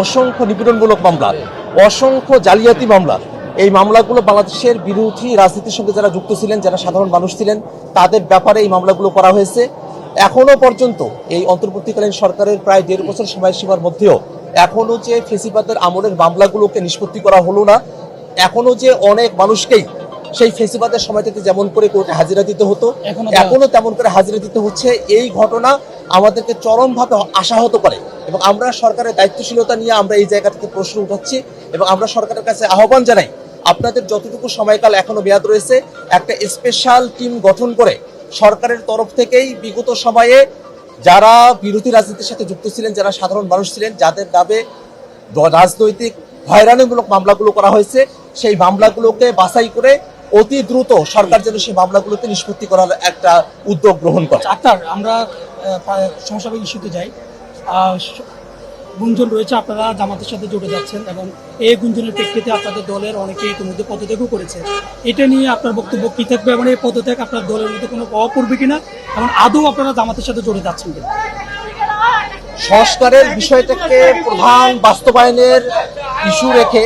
অসংখ্য নিপীড়নমূলক মামলা, অসংখ্য জালিয়াতি মামলা। এই মামলাগুলো বাংলাদেশের বিরোধী রাজনীতির সঙ্গে যারা যুক্ত ছিলেন, যারা সাধারণ মানুষ ছিলেন, তাদের ব্যাপারে এই মামলাগুলো করা হয়েছে। এখনও পর্যন্ত এই অন্তর্বর্তীকালীন সরকারের প্রায় দেড় বছর সময়সীমার মধ্যেও এখনও যে ফেসিবাদের আমলের মামলাগুলোকে নিষ্পত্তি করা হলো না, এখনও যে অনেক মানুষকেই সেই ফেসিবাদের সময়টাতে যেমন করে কোর্টে হাজিরা দিতে হতো এখনও তেমন করে হাজিরা দিতে হচ্ছে। এই ঘটনা আমাদেরকে চরমভাবে আশাহত করে এবং আমরা সরকারের দায়িত্বশীলতা নিয়ে আমরা এই জায়গা থেকে প্রশ্ন উঠাচ্ছি এবং আমরা সরকারের কাছে আহ্বান জানাই আপনাদের যতটুকু সময়কাল এখনও মেয়াদ রয়েছে একটা স্পেশাল টিম গঠন করে সরকারের তরফ থেকেই বিগত সময়ে যারা বিরোধী রাজনীতির সাথে যুক্ত ছিলেন যারা সাধারণ মানুষ ছিলেন যাদের নামে দ- রাজনৈতিক হয়রানিমূলক মামলাগুলো করা হয়েছে সেই মামলাগুলোকে বাছাই করে অতি দ্রুত সরকার যেন সেই মামলাগুলোতে নিষ্পত্তি করার একটা উদ্যোগ গ্রহণ করে। ডাক্তার আমরা সমস্যাবে ইস্যুতে যাই। গুঞ্জন রয়েছে আপনারা জামাতের সাথে জুড়ে যাচ্ছেন এবং এই গুঞ্জনের প্রেক্ষিতে আপনাদের দলের অনেকে ইতিমধ্যে পদত্যাগও করেছে। এটা নিয়ে আপনার বক্তব্য কি থাকবে? এবং এই পদত্যাগ আপনার দলের মধ্যে কোনো প্রভাব পড়বে কিনা? এবং আদৌ আপনারা জামাতের সাথে জুড়ে যাচ্ছেন কিনা? সংস্কারের বিষয়টাকে প্রধান বাস্তবায়নের ইস্যু রেখে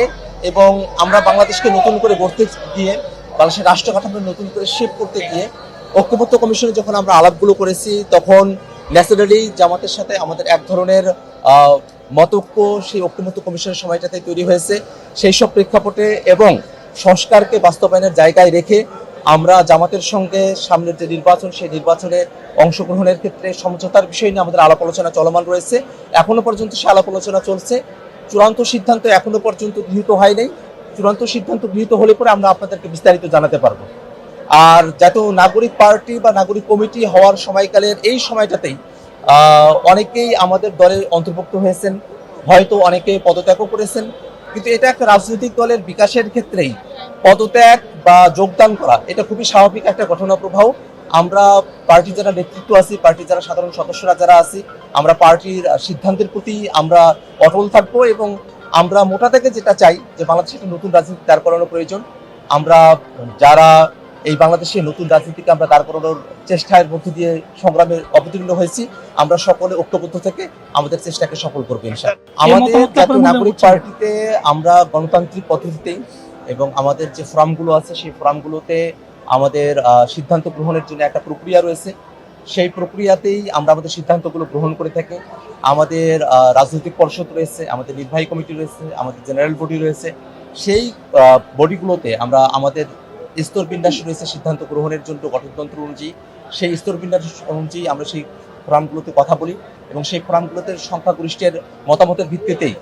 এবং আমরা বাংলাদেশকে নতুন করে গড়তে গিয়ে বাংলাদেশের রাষ্ট্র কাঠামো নতুন করে শেপ করতে গিয়ে ঐক্যবদ্ধ কমিশনে যখন আমরা আলাপগুলো করেছি, তখন ন্যাচারালি জামাতের সাথে আমাদের এক ধরনের মতক্য সেই ঐক্যমত্য কমিশনের সময়টাতে তৈরি হয়েছে। সেই সব প্রেক্ষাপটে এবং সংস্কারকে বাস্তবায়নের জায়গায় রেখে আমরা জামাতের সঙ্গে সামনের যে নির্বাচন, সেই নির্বাচনে অংশগ্রহণের ক্ষেত্রে সমঝোতার বিষয় নিয়ে আমাদের আলাপ আলোচনা চলমান রয়েছে। এখনও পর্যন্ত সে আলাপ আলোচনা চলছে। চূড়ান্ত সিদ্ধান্ত এখনও পর্যন্ত গৃহীত হয় নাই। চূড়ান্ত সিদ্ধান্ত গৃহীত হলে পরে আমরা আপনাদেরকে বিস্তারিত জানাতে পারব। আর জাতীয় নাগরিক পার্টি বা নাগরিক কমিটি হওয়ার সময়কালের এই সময়টাতেই অনেকেই আমাদের দলে অন্তর্ভুক্ত হয়েছেন, হয়তো অনেকে পদত্যাগও করেছেন। কিন্তু এটা একটা রাজনৈতিক দলের বিকাশের ক্ষেত্রেই পদত্যাগ বা যোগদান করা, এটা খুবই স্বাভাবিক একটা ঘটনা প্রবাহ আমরা পার্টির যারা নেতৃত্ব আছি, পার্টির যারা সাধারণ সদস্যরা যারা আছি, আমরা পার্টির সিদ্ধান্তের প্রতি আমরা অটল থাকব এবং আমরা মোটা থেকে যেটা চাই যে বাংলাদেশে একটা নতুন রাজনীতি দাঁড় করানো প্রয়োজন। আমরা যারা এই বাংলাদেশে নতুন রাজনীতিকে আমরা দাঁড় করানোর চেষ্টার মধ্য দিয়ে সংগ্রামে অবতীর্ণ হয়েছি আমরা সকলে ঐক্যবদ্ধ থেকে আমাদের চেষ্টাকে সফল করব ইনশাআল্লাহ। আমাদের জাতীয় নাগরিক? পার্টিতে আমরা গণতান্ত্রিক পদ্ধতিতেই এবং আমাদের যে ফোরামগুলো আছে সেই ফোরামগুলোতে আমাদের সিদ্ধান্ত গ্রহণের জন্য একটা প্রক্রিয়া রয়েছে। সেই প্রক্রিয়াতেই আমরা আমাদের সিদ্ধান্তগুলো গ্রহণ করে থাকি। আমাদের রাজনৈতিক পরিষদ রয়েছে, আমাদের নির্বাহী কমিটি রয়েছে, আমাদের জেনারেল বডি রয়েছে। সেই বডিগুলোতে আমরা আমাদের স্তর বিন্যাস রয়েছে সিদ্ধান্ত গ্রহণের জন্য গঠনতন্ত্র অনুযায়ী। সেই স্তর বিন্যাস অনুযায়ী আমরা সেই ফোরামগুলোতে কথা বলি এবং সেই ফোরামগুলোতে সংখ্যাগরিষ্ঠের মতামতের ভিত্তিতেই